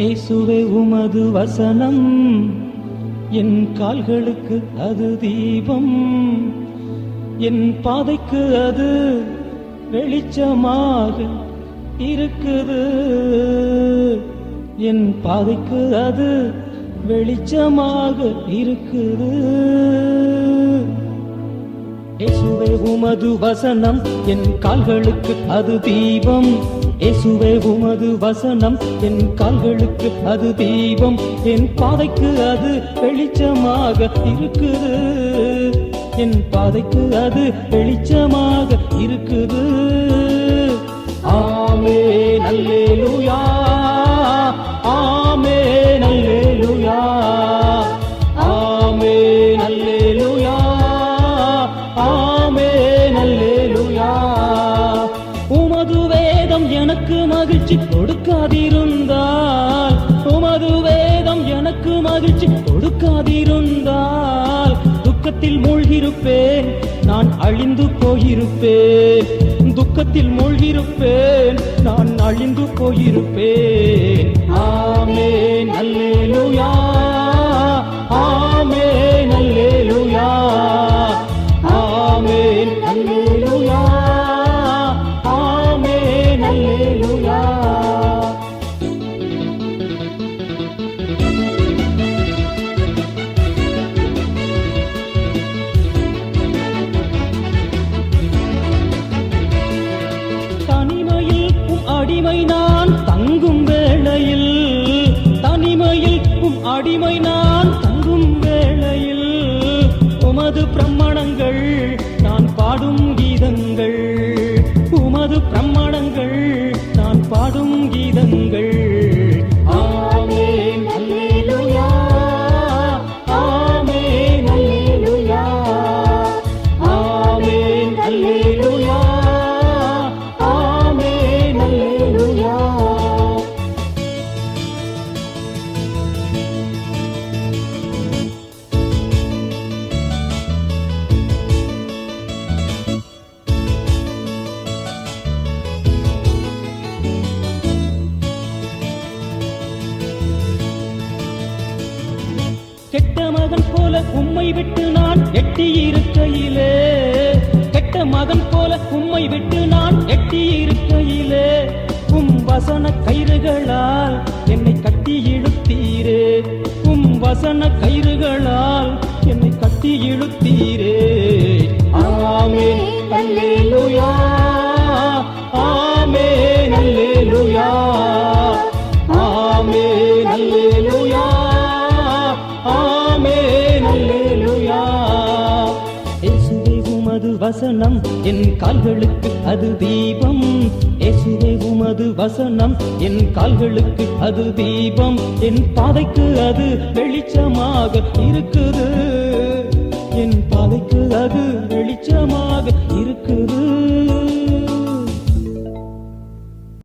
இயேசுவே உமது வசனம் என் கால்களுக்கு அது தீபம். என் பாதைக்கு அது வெளிச்சமாக இருக்குது. என் பாதைக்கு அது வெளிச்சமாக இருக்குது. இயேசுவே உமது வசனம் என் கால்களுக்கு அது தீபம். இயேசுவே உமது வசனம் என் கால்களுக்கு அது தீபம் என் பாதைக்கு அது வெளிச்சமாக இருக்குது. என் பாதைக்கு அது வெளிச்சமாக இருக்குது. ஆமே நல்லேலூயா ஆமே நல்லேலூயா ஆமே நல்லே மகிழ்ச்சி கொடுக்காதிருந்தால் உமது வேதம் எனக்கு மகிழ்ச்சி கொடுக்காதிருந்தால் துக்கத்தில் மூழ்கிருப்பேன் நான் அழிந்து போயிருப்பேன். துக்கத்தில் மூழ்கிருப்பேன் நான் அழிந்து போயிருப்பேன். ஆமே நல்லேலூயா ஆமே நல்லேலூயா ஆமே நல்லே அடிமை நான் தங்கும் வேளையில் தனிமையில் உம் அடிமை நான் தங்கும் வேளையில். உமது பிரம்மணங்கள் நான் பாடும் கீதங்கள் உமது பிரமாணங்கள் கெட்ட மகன் போல உம்மை விட்டு நான் எட்டி இருக்கையிலே கெட்ட மகன் போல உம்மை விட்டு நான் எட்டி இருக்கையிலே உம் வசன கயிறுகளால் என்னை கட்டி இழுத்தீரே. உம் வசன கயிறுகளால் என்னை கட்டி இழுத்தீரே. ஆமென். அல்லேலூயா. வசனம் என் கால்களுக்கு அது தீபம். இயேசுவே உமது வசனம் என் கால்களுக்கு அது தீபம். என் பாதைக்கு அது வெளிச்சமாக இருக்குது. என் பாதைக்கு அது வெளிச்சமாக